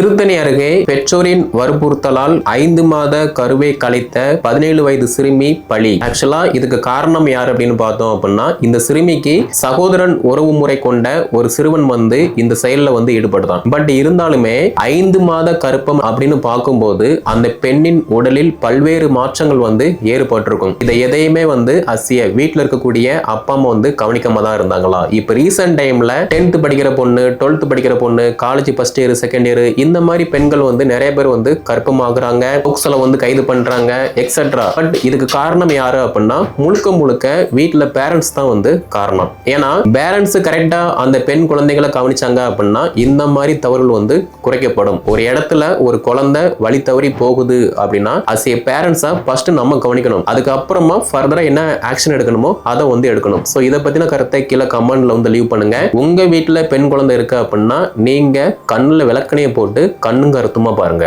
திருத்தணி அருகே பெற்றோரின் வற்புறுத்தலால் ஐந்து மாத கருவை கலைத்த பதினேழு வயது சிறுமி பலி. ஆக்சுவலா இதுக்கு காரணம் யார் அப்படின்னு பார்த்தோம் அப்படின்னா இந்த சிறுமிக்கு சகோதரன் உறவு முறை கொண்ட ஒரு சிறுவன் வந்து இந்த செயல்ல வந்து ஈடுபடுதான். பட் இருந்தாலுமே ஐந்து மாத கருப்பம் அப்படின்னு பார்க்கும்போது அந்த பெண்ணின் உடலில் பல்வேறு மாற்றங்கள் வந்து ஏற்பட்டிருக்கும். இதை எதையுமே வந்து அசிய வீட்டில் இருக்கக்கூடிய அப்பா அம்மா வந்து கவனிக்காம தான் இருந்தாங்களா? இப்போ ரீசெண்ட் டைம்ல டென்த் படிக்கிற பொண்ணு டுவெல்த் படிக்கிற பொண்ணு college first year second year இந்த மாதிரி பெண்கள் வந்து நிறைய பேர் வந்து கற்பமாகறாங்க புக்ஸ்ல வந்து கைது பண்றாங்க எக்ஸெட்ரா பட் இதுக்கு காரணம் யாரு அப்படின்னா முழுக்க முழுக்க வீட்டில் பேரண்ட்ஸ் தான் வந்து காரணம். ஏன்னா பேரண்ட்ஸ் கரெக்டா அந்த பெண் குழந்தைகளை கவனிச்சாங்க அப்படின்னா இந்த மாதிரி தவறுகள் வந்து குறைக்கப்படும். ஒரு இடத்துல ஒரு குழந்தை வழி தவறி போகுது அப்படின்னா அஸ் ஏ பேரண்ட்ஸா ஃபர்ஸ்ட் நம்ம கவனிக்கணும். அதுக்கப்புறமா ஃபர்தரா என்ன ஆக்ஷன் எடுக்கணுமோ அதை வந்து எடுக்கணும். ஸோ இதை பத்தின கருத்தை கீழே கமெண்ட்ல வந்து லீவ் பண்ணுங்க. உங்க வீட்டில் பெண் குழந்தை இருக்கு அப்படின்னா நீங்க கண்ணுல விளக்கணையை போட்டு கண்ணும் கருத்துமா பாருங்க.